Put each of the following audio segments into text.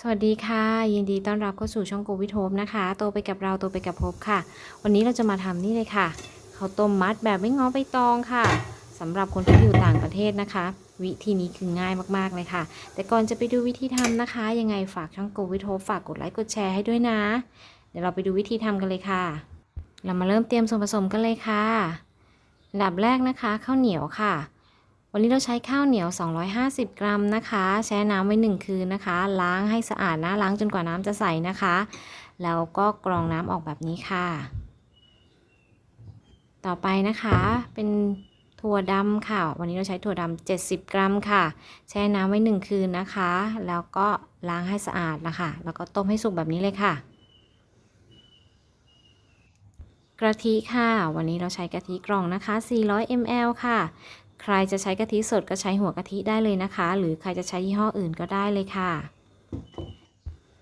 สวัสดีค่ะ ยินดีต้อนรับเข้าสู่ช่องโกวิทโฮมนะคะ โตไปกับเราโตไปกับภพค่ะ วันนี้เราจะมาทำนี่เลยค่ะข้าวต้มมัดแบบไม่ง้อใบตองค่ะสำหรับคนที่อยู่ต่างประเทศนะคะ วิธีนี้คือง่ายมากๆเลยค่ะ แต่ก่อนจะไปดูวิธีทำนะคะ ยังไงฝากช่องโกวิทโฮมฝากกดไลค์กดแชร์ให้ด้วยนะ เดี๋ยวเราไปดูวิธีทำกันเลยค่ะ เรามาเริ่มเตรียมส่วนผสมกันเลยค่ะอันดับแรกนะคะข้าวเหนียวค่ะ วันนี้เราใช้ข้าวเหนียว 250 กรัมนะคะ แช่น้ำไว้ 1 คืนนะคะ ล้างให้สะอาดนะ ล้างจนกว่าน้ำจะใสนะคะ แล้วก็กรองน้ำออกแบบนี้ค่ะ ต่อไปนะคะ เป็นถั่วดำค่ะ วันนี้เราใช้ถั่วดำ70 กรัมค่ะ แช่น้ำไว้ 1 คืนนะคะ แล้วก็ล้างให้สะอาดนะคะ แล้วก็ต้มให้สุกแบบนี้เลยค่ะกะทิค่ะ วันนี้เราใช้กะทิกล่องนะคะ 400 ml ค่ะ ใครจะใช้กะทิสดก็ใช้หัวกะทิได้เลยนะคะ หรือใครจะใช้ยี่ห้ออื่นก็ได้เลยค่ะ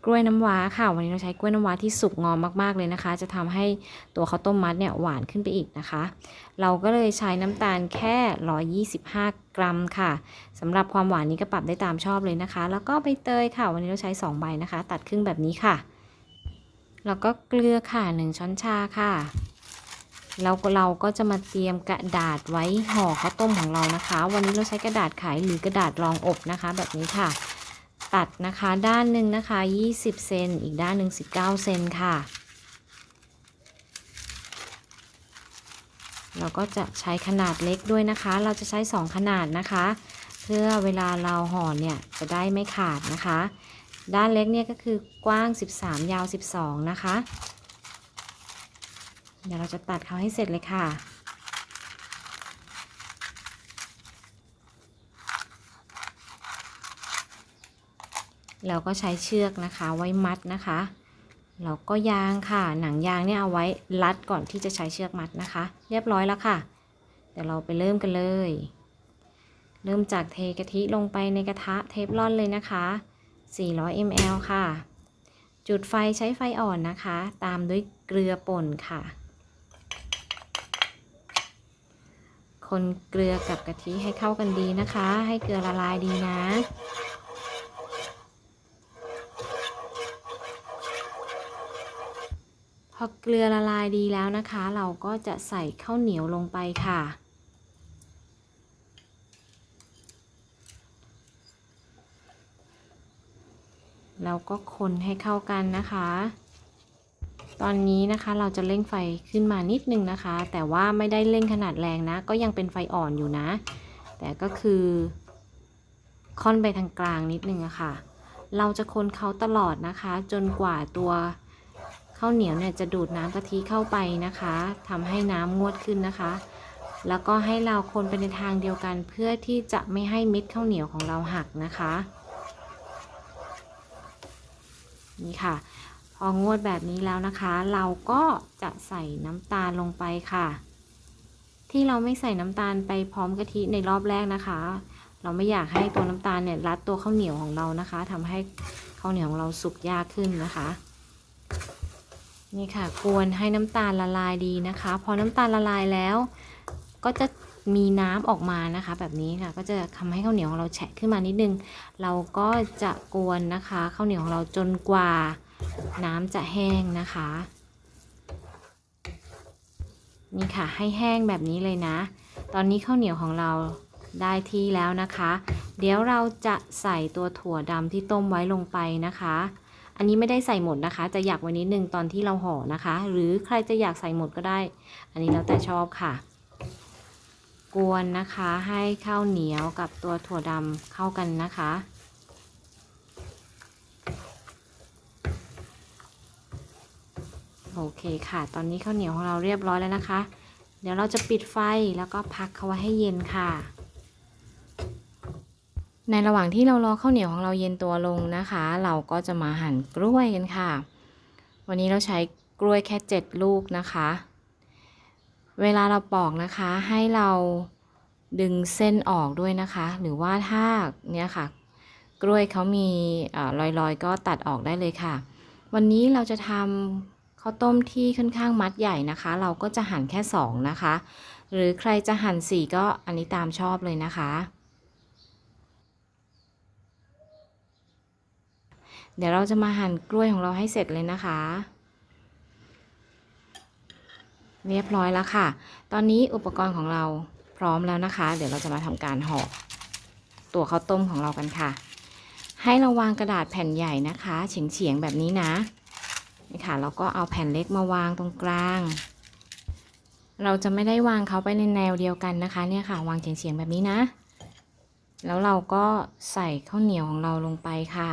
กล้วยน้ำว้าค่ะ วันนี้เราใช้กล้วยน้ำว้าที่สุกงอมมากๆเลยนะคะ จะทำให้ตัวข้าวต้มมัดเนี่ยหวานขึ้นไปอีกนะคะ เราก็เลยใช้น้ำตาลแค่ 125 กรัมค่ะสำหรับความหวานนี้ก็ปรับได้ตามชอบเลยนะคะ แล้วก็ใบเตยค่ะ วันนี้เราใช้ 2 ใบนะคะ ตัดครึ่งแบบนี้ค่ะ แล้วก็เกลือค่ะ 1 ช้อนชาค่ะ แล้วเราก็จะมาเตรียมกระดาษไว้ห่อข้าวต้มของเรานะคะ วันนี้เราใช้กระดาษไขหรือกระดาษรองอบนะคะ แบบนี้ค่ะ ตัดนะคะด้านหนึ่งนะคะ 20 เซนอีกด้านหนึ่ง19 เซนค่ะ เราก็จะใช้ขนาดเล็กด้วยนะคะ เราจะใช้ 2 ขนาดนะคะ เพื่อเวลาเราห่อเนี่ยจะได้ไม่ขาดนะคะ ด้านเล็กเนี่ยก็คือกว้าง 13 ยาว 12 นะคะ เดี๋ยวเราจะตัดเขาให้เสร็จเลยค่ะ เราก็ใช้เชือกนะคะไว้มัดนะคะแล้วก็ยางค่ะ หนังยางเนี่ยเอาไว้รัดก่อนที่จะใช้เชือกมัดนะคะ เรียบร้อยแล้วค่ะ เดี๋ยวเราไปเริ่มกันเลย เริ่มจากเทกะทิลงไปในกระทะเทฟลอนเลยนะคะ 400 ml ค่ะ จุดไฟใช้ไฟอ่อนนะคะ ตามด้วยเกลือป่นค่ะ คนเกลือกับกะทิให้เข้ากันดีนะคะ ให้เกลือละลายดีนะ พอเกลือละลายดีแล้วนะคะ เราก็จะใส่ข้าวเหนียวลงไปค่ะแล้วก็คนให้เข้ากันนะคะ ตอนนี้นะคะเราจะเร่งไฟขึ้นมานิดนึงนะคะ แต่ว่าไม่ได้เร่งขนาดแรงนะ ก็ยังเป็นไฟอ่อนอยู่นะ แต่ก็คือ ค่อนไปทางกลางนิดนึงอะค่ะ เราจะคนเขาตลอดนะคะ จนกว่าตัวข้าวเหนียวเนี่ยจะดูดน้ำกะทิเข้าไปนะคะ ทำให้น้ำงวดขึ้นนะคะ แล้วก็ให้เราคนไปในทางเดียวกันเพื่อที่จะไม่ให้เม็ดข้าวเหนียวของเราหักนะคะ นี่ค่ะ พองวดแบบนี้แล้วนะคะ เราก็จะใส่น้ำตาลลงไปค่ะ ที่เราไม่ใส่น้ำตาลไปพร้อมกะทิในรอบแรกนะคะ เราไม่อยากให้ตัวน้ำตาลเนี่ยรัดตัวข้าวเหนียวของเรานะคะทำให้ข้าวเหนียวของเราสุกยากขึ้นนะคะนี่ค่ะกวนให้น้ำตาลละลายดีนะคะ พอน้ำตาลละลายแล้ว ก็จะมีน้ำออกมานะคะ แบบนี้ค่ะก็จะทำให้ข้าวเหนียวของเราแฉะขึ้นมานิดนึง เราก็จะกวนนะคะข้าวเหนียวของเราจนกว่า น้ำจะแห้งนะคะ นี่ค่ะให้แห้งแบบนี้เลยนะ ตอนนี้ข้าวเหนียวของเราได้ที่แล้วนะคะ เดี๋ยวเราจะใส่ตัวถั่วดำที่ต้มไว้ลงไปนะคะ อันนี้ไม่ได้ใส่หมดนะคะ จะอยากไว้นิดนึงตอนที่เราห่อนะคะ หรือใครจะอยากใส่หมดก็ได้ อันนี้แล้วแต่ชอบค่ะ กวนนะคะให้ข้าวเหนียวกับตัวถั่วดำเข้ากันนะคะ โอเคค่ะ ตอนนี้ข้าวเหนียวของเราเรียบร้อยแล้วนะคะ เดี๋ยวเราจะปิดไฟแล้วก็พักเขาไว้ให้เย็นค่ะ ในระหว่างที่เรารอข้าวเหนียวของเราเย็นตัวลงนะคะ เราก็จะมาหั่นกล้วยกันค่ะ วันนี้เราใช้กล้วยแค่ 7 ลูกนะคะ เวลาเราปอกนะคะให้เราดึงเส้นออกด้วยนะคะ หรือว่าถ้าเนี่ยค่ะ กล้วยเขามีลอยๆ ก็ตัดออกได้เลยค่ะ วันนี้เราจะทำ ข้าวต้มที่ค่อนข้างมัดใหญ่นะคะ เราก็จะหั่นแค่ 2 นะคะ หรือใครจะหั่น4ก็อันนี้ตามชอบเลยนะคะ เดี๋ยวเราจะมาหั่นกล้วยของเราให้เสร็จเลยนะคะ เรียบร้อยแล้วค่ะ ตอนนี้อุปกรณ์ของเราพร้อมแล้วนะคะ เดี๋ยวเราจะมาทำการห่อตัวข้าวต้มของเรากันค่ะ ให้เราวางกระดาษแผ่นใหญ่นะคะ เฉียงๆแบบนี้นะ นี่ค่ะแล้วก็เอาแผ่นเล็กมาวางตรงกลาง เราจะไม่ได้วางเขาไปในแนวเดียวกันนะคะ เนี่ยค่ะ วางเฉียงๆแบบนี้นะ แล้วเราก็ใส่ข้าวเหนียวของเราลงไปค่ะ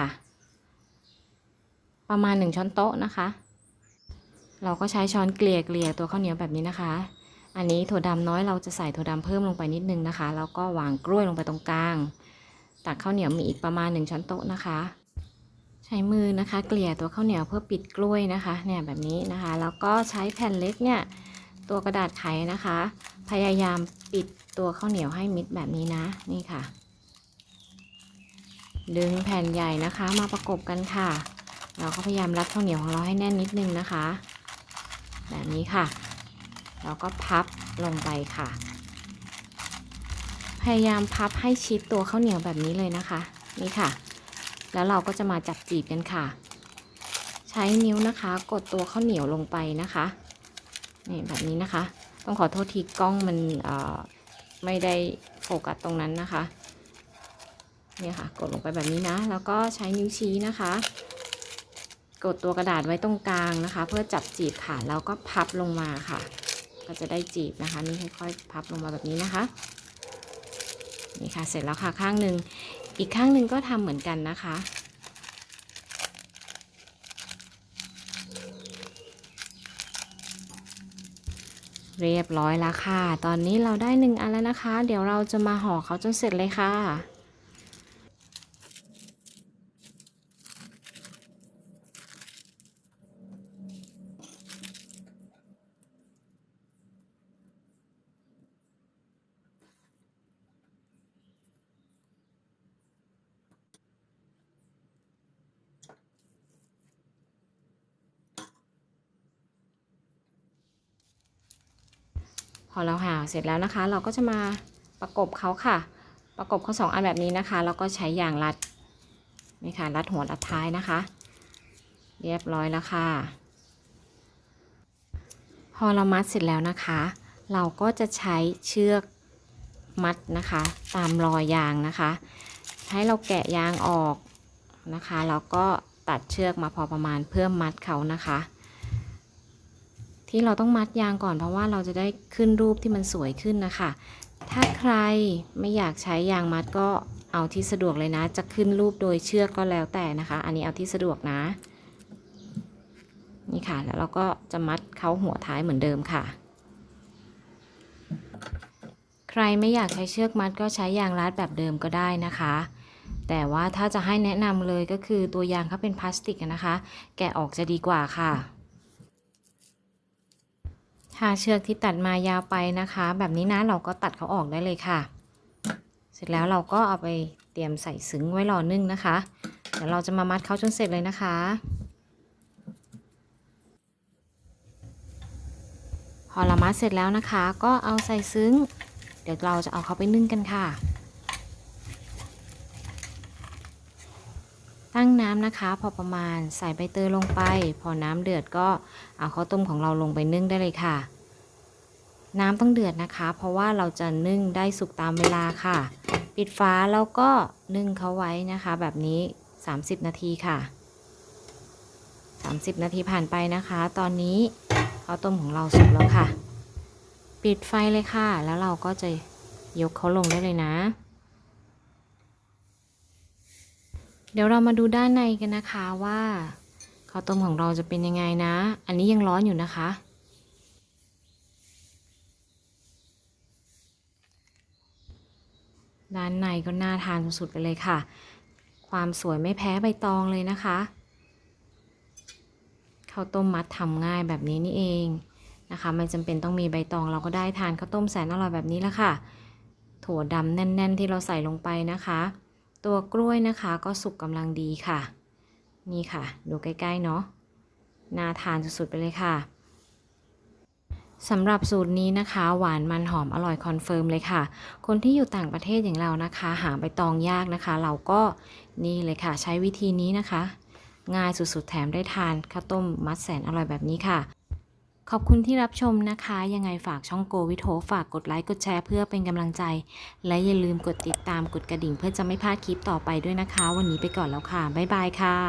ประมาณหนึ่งช้อนโต๊ะนะคะ เราก็ใช้ช้อนเกลี่ยเกลี่ยตัวข้าวเหนียวแบบนี้นะคะ อันนี้ถั่วดำน้อยเราจะใส่ถั่วดำเพิ่มลงไปนิดนึงนะคะ แล้วก็วางกล้วยลงไปตรงกลาง ตักข้าวเหนียวมีอีกประมาณหนึ่งช้อนโต๊ะนะคะ ช้มือนะคะ เกลี่ยตัวข้าวเหนียวเพื่อปิดกล้วยนะคะ เนี่ยแบบนี้นะคะ แล้วก็ใช้แผ่นเล็กเนี่ยตัวกระดาษไขนะคะ พยายามปิดตัวข้าวเหนียวให้มิดแบบนี้นะ นี่ค่ะ ดึงแผ่นใหญ่นะคะมาประกบกันค่ะ เราก็พยายามรัดข้าวเหนียวของเราให้แน่นนิดนึงนะคะ แบบนี้ค่ะ แล้วก็พับลงไปค่ะ พยายามพับให้ชิดตัวข้าวเหนียวแบบนี้เลยนะคะ นี่ค่ะ แล้วเราก็จะมาจับจีบกันค่ะ ใช้นิ้วนะคะกดตัวข้าวเหนียวลงไปนะคะนี่แบบนี้นะคะ ต้องขอโทษทีกล้องมันเอ่อไม่ได้โฟกัสตรงนั้นนะคะเนี่ยค่ะ กดลงไปแบบนี้นะ แล้วก็ใช้นิ้วชี้นะคะ กดตัวกระดาษไว้ตรงกลางนะคะ เพื่อจับจีบค่ะ แล้วก็พับลงมาค่ะ ก็จะได้จีบนะคะ นี่ค่อยๆพับลงมาแบบนี้นะคะ นี่ค่ะ เสร็จแล้วค่ะข้างหนึ่ง อีกข้างหนึ่งก็ทำเหมือนกันนะคะ เรียบร้อยแล้วค่ะ ตอนนี้เราได้หนึ่งอันแล้วนะคะ เดี๋ยวเราจะมาห่อเขาจนเสร็จเลยค่ะ พอเราห่าเสร็จแล้วนะคะ เราก็จะมาประกบเขาค่ะ ประกบเขาสองอันแบบนี้นะคะ แล้วก็ใช้ยางรัดนี่ค่ะรัดหัวรัดท้ายนะคะ เรียบร้อยแล้วค่ะ พอเรามัดเสร็จแล้วนะคะ เราก็จะใช้เชือกมัดนะคะ ตามรอยยางนะคะ ให้เราแกะยางออกนะคะแล้วก็ตัดเชือกมาพอประมาณเพื่อมัดเขานะคะ ที่เราต้องมัดยางก่อนเพราะว่าเราจะได้ขึ้นรูปที่มันสวยขึ้นนะคะ ถ้าใครไม่อยากใช้ยางมัดก็เอาที่สะดวกเลยนะ จะขึ้นรูปโดยเชือกก็แล้วแต่นะคะ อันนี้เอาที่สะดวกนะ นี่ค่ะ แล้วเราก็จะมัดเขาหัวท้ายเหมือนเดิมค่ะ ใครไม่อยากใช้เชือกมัดก็ใช้ยางรัดแบบเดิมก็ได้นะคะแต่ว่าถ้าจะให้แนะนำเลยก็คือตัวยางเขาเป็นพลาสติกนะคะ แกะออกจะดีกว่าค่ะ ถ้าเชือกที่ตัดมายาวไปนะคะ แบบนี้นะเราก็ตัดเขาออกได้เลยค่ะ เสร็จแล้วเราก็เอาไปเตรียมใส่ซึ้งไว้รอนึ่งนะคะ เดี๋ยวเราจะมามัดเขาจนเสร็จเลยนะคะ พอเรามัดเสร็จแล้วนะคะ ก็เอาใส่ซึ้ง เดี๋ยวเราจะเอาเขาไปนึ่งกันค่ะ ตั้งน้ำนะคะ พอประมาณใส่ใบเตยลงไป พอน้ำเดือดก็เอาข้าวต้มของเราลงไปนึ่งได้เลยค่ะ น้ำต้องเดือดนะคะ เพราะว่าเราจะนึ่งได้สุกตามเวลาค่ะ ปิดฝาแล้วก็นึ่งเขาไว้นะคะ แบบนี้ 30 นาทีค่ะ 30 นาทีผ่านไปนะคะ ตอนนี้ข้าวต้มของเราสุกแล้วค่ะ ปิดไฟเลยค่ะ แล้วเราก็จะยกเขาลงได้เลยนะ เดี๋ยวเรามาดูด้านในกันนะคะว่าข้าวต้มของเราจะเป็นยังไงนะ อันนี้ยังร้อนอยู่นะคะ ด้านในก็น่าทานสุดๆไปเลยค่ะ ความสวยไม่แพ้ใบตองเลยนะคะข้าวต้มมัดทำง่ายแบบนี้นี่เองนะคะ ไม่จำเป็นต้องมีใบตองเราก็ได้ทานข้าวต้มแสนอร่อยแบบนี้แล้วค่ะ ถั่วดำแน่น ๆ ที่เราใส่ลงไปนะคะ ตัวกล้วยนะคะก็สุกกำลังดีค่ะ นี่ค่ะ ดูใกล้ๆเนาะน่าทานสุดๆไปเลยค่ะสำหรับสูตรนี้นะคะ หวานมันหอมอร่อยคอนเฟิร์มเลยค่ะ คนที่อยู่ต่างประเทศอย่างเรานะคะ หาใบตองยากนะคะ เราก็นี่เลยค่ะ ใช้วิธีนี้นะคะ ง่ายสุดๆแถมได้ทานข้าวต้มมัดแสนอร่อยแบบนี้ค่ะ ขอบคุณที่รับชมนะคะ ยังไงฝากช่องโกวิโทฝากกดไลค์กดแชร์เพื่อเป็นกำลังใจ และอย่าลืมกดติดตามกดกระดิ่งเพื่อจะไม่พลาดคลิปต่อไปด้วยนะคะ วันนี้ไปก่อนแล้วค่ะ บ๊ายบายค่ะ